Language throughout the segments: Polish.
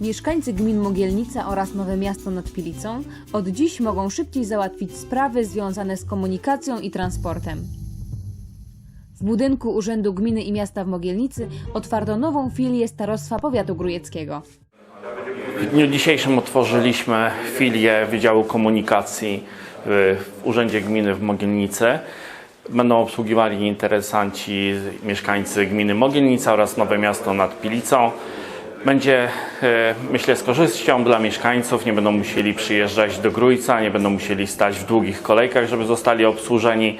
Mieszkańcy gmin Mogielnica oraz Nowe Miasto nad Pilicą od dziś mogą szybciej załatwić sprawy związane z komunikacją i transportem. W budynku Urzędu Gminy i Miasta w Mogielnicy otwarto nową filię Starostwa Powiatu Grójeckiego. W dniu dzisiejszym otworzyliśmy filię Wydziału Komunikacji w Urzędzie Gminy w Mogielnicy. Będą obsługiwali interesanci, mieszkańcy gminy Mogielnica oraz Nowe Miasto nad Pilicą. Będzie, e, myślę, z korzyścią dla mieszkańców. Nie będą musieli przyjeżdżać do Grójca, nie będą musieli stać w długich kolejkach, żeby zostali obsłużeni.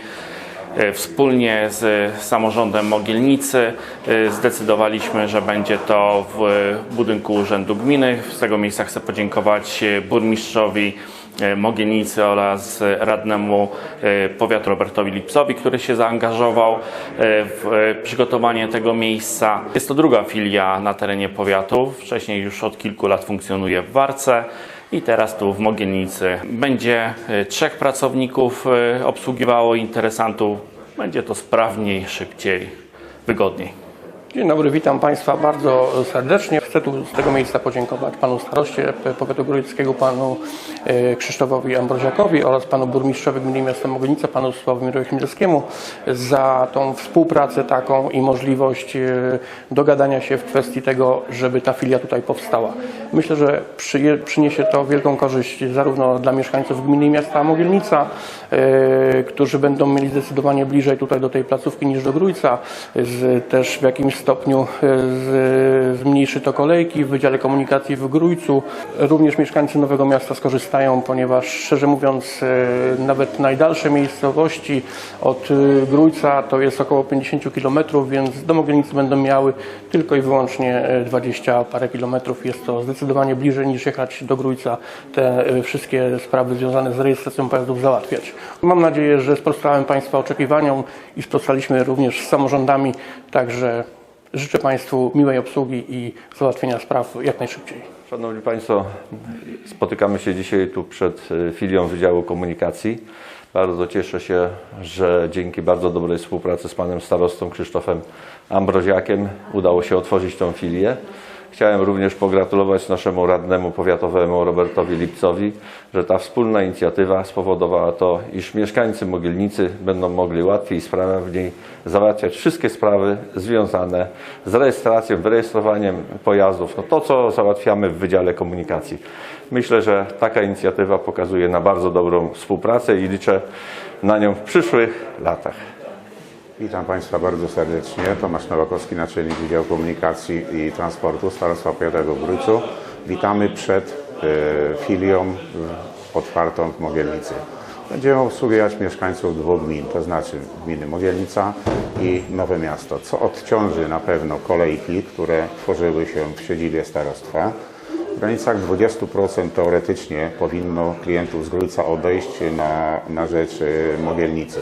E, Wspólnie z samorządem Mogielnicy e, zdecydowaliśmy, że będzie to w budynku Urzędu Gminy. Z tego miejsca chcę podziękować burmistrzowi e, Mogielnicy oraz radnemu e, powiatu Robertowi Lipsowi, który się zaangażował e, w e, przygotowanie tego miejsca. Jest to druga filia na terenie powiatu. Wcześniej już od kilku lat funkcjonuje w Warce. I teraz tu w Mogielnicy będzie e, trzech pracowników e, obsługiwało interesantów. Będzie to sprawniej, szybciej, wygodniej. Dzień dobry, witam Państwa bardzo serdecznie. Chcę tu z tego miejsca podziękować Panu Staroście Powiatu Grójeckiego, Panu e, Krzysztofowi Ambroziakowi oraz Panu Burmistrzowi Gminy Miasta Mogilnica, Panu Sławomirowi Chmielskiemu za tą współpracę taką i możliwość e, dogadania się w kwestii tego, żeby ta filia tutaj powstała. Myślę, że przyniesie to wielką korzyść zarówno dla mieszkańców Gminy Miasta Mogilnica, e, którzy będą mieli zdecydowanie bliżej tutaj do tej placówki niż do Grójca, z, też w jakimś stopniu e, zmniejszy to kolejki w Wydziale Komunikacji w Grójcu. Również mieszkańcy Nowego Miasta skorzystają, ponieważ szczerze mówiąc e, nawet najdalsze miejscowości od e, Grójca to jest około 50 km, więc do Mogielnicy będą miały tylko i wyłącznie e, 20 parę kilometrów. Jest to zdecydowanie bliżej niż jechać do Grójca te e, wszystkie sprawy związane z rejestracją pojazdów załatwiać. Mam nadzieję, że sprostałem Państwa oczekiwaniom i sprostaliśmy również z samorządami, także życzę Państwu miłej obsługi i załatwienia spraw jak najszybciej. Szanowni Państwo, spotykamy się dzisiaj tu przed y, filią Wydziału Komunikacji. Bardzo cieszę się, że dzięki bardzo dobrej współpracy z Panem Starostą Krzysztofem Ambroziakiem udało się otworzyć tą filię. Chciałem również pogratulować naszemu radnemu powiatowemu Robertowi Lipcowi, że ta wspólna inicjatywa spowodowała to, iż mieszkańcy Mogielnicy będą mogli łatwiej i sprawniej załatwiać wszystkie sprawy związane z rejestracją, wyrejestrowaniem pojazdów. No to, co załatwiamy w Wydziale Komunikacji. Myślę, że taka inicjatywa pokazuje na bardzo dobrą współpracę i liczę na nią w przyszłych latach. Witam Państwa bardzo serdecznie. Tomasz Nowakowski, naczelnik Wydziału Komunikacji i Transportu Starostwa Powiatowego w Grójcu. Witamy przed e, filią otwartą w Mogielnicy. Będziemy obsługiwać mieszkańców dwóch gmin, to znaczy gminy Mogielnica i Nowe Miasto, co odciąży na pewno kolejki, które tworzyły się w siedzibie starostwa. W granicach 20% teoretycznie powinno klientów z Grójca odejść na, na rzecz e, Mogielnicy.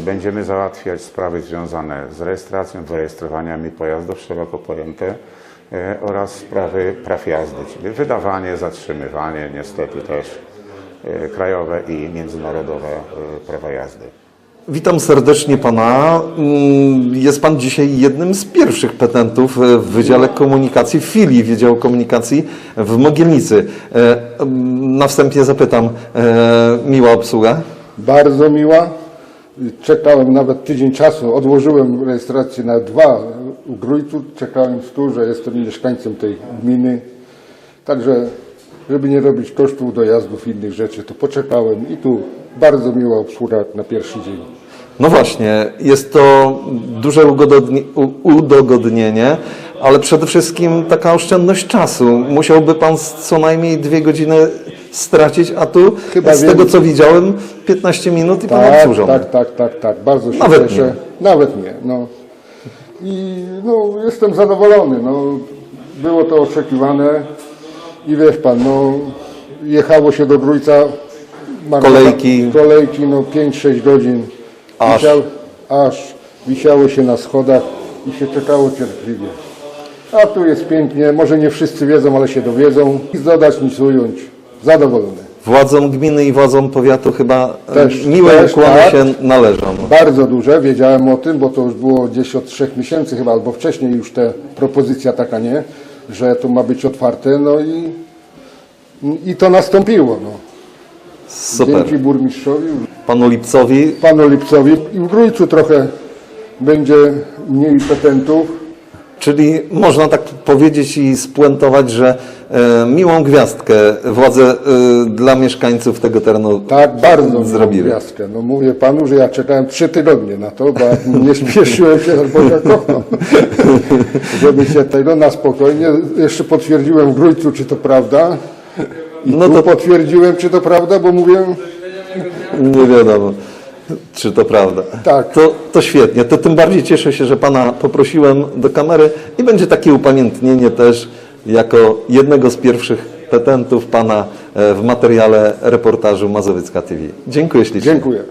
Będziemy załatwiać sprawy związane z rejestracją, wyrejestrowaniami pojazdów szeroko pojęte e, oraz sprawy praw jazdy, czyli wydawanie, zatrzymywanie, niestety też e, krajowe i międzynarodowe e, prawa jazdy. Witam serdecznie Pana. Mm, Jest Pan dzisiaj jednym z pierwszych petentów w Wydziale Komunikacji, w filii Wydziału Komunikacji w Mogielnicy. E, Na wstępie zapytam, e, miła obsługa? Bardzo miła. Czekałem nawet tydzień czasu. Odłożyłem rejestrację na dwa u Grójcu. Czekałem tu, że jestem mieszkańcem tej gminy. Także, żeby nie robić kosztów dojazdów i innych rzeczy, to poczekałem i tu bardzo miła obsługa na pierwszy dzień. No właśnie, jest to duże udogodnienie, ale przede wszystkim taka oszczędność czasu. Musiałby Pan co najmniej dwie godziny stracić, a tu Chyba z wiem. tego co widziałem 15 minut i Pan Tak, obsłużony. tak, tak, tak, tak. Bardzo się Nawet cieszę. nie. Nawet nie. No. I no, jestem zadowolony. No, było to oczekiwane i wiesz pan, no, jechało się do Grójca. Kolejki. Kolejki, no 5-6 godzin. Aż. Wisiał, aż wisiało się na schodach i się czekało cierpliwie. A tu jest pięknie, może nie wszyscy wiedzą, ale się dowiedzą. Nic dodać, nic ująć. Zadowolony. Władzom gminy i władzom powiatu chyba e, Też- miłe też, ukłony tak. się należą. Bardzo duże, wiedziałem o tym, bo to już było gdzieś od trzech miesięcy chyba, albo wcześniej już te propozycja taka, nie? że to ma być otwarte, no i, i to nastąpiło. No. Super. Dzięki burmistrzowi, Panu Lipcowi panu Lipcowi i w Grójcu trochę będzie mniej petentów. Czyli można tak powiedzieć i spuentować, że e, miłą gwiazdkę władze e, dla mieszkańców tego terenu Tak, bardzo zrobiły. gwiazdkę. No mówię panu, że ja czekałem trzy tygodnie na to, bo nie spieszyłem się, bo ja kocham. Żeby się tego na spokojnie. Jeszcze potwierdziłem w Grójcu, czy to prawda. I No no to- potwierdziłem, czy to prawda, bo mówię, Nie wiadomo, czy to prawda. Tak. To, to świetnie. To tym bardziej cieszę się, że Pana poprosiłem do kamery i będzie takie upamiętnienie też jako jednego z pierwszych petentów Pana e, w materiale reportażu Mazowiecka TV. Dziękuję ślicznie. dziękuję.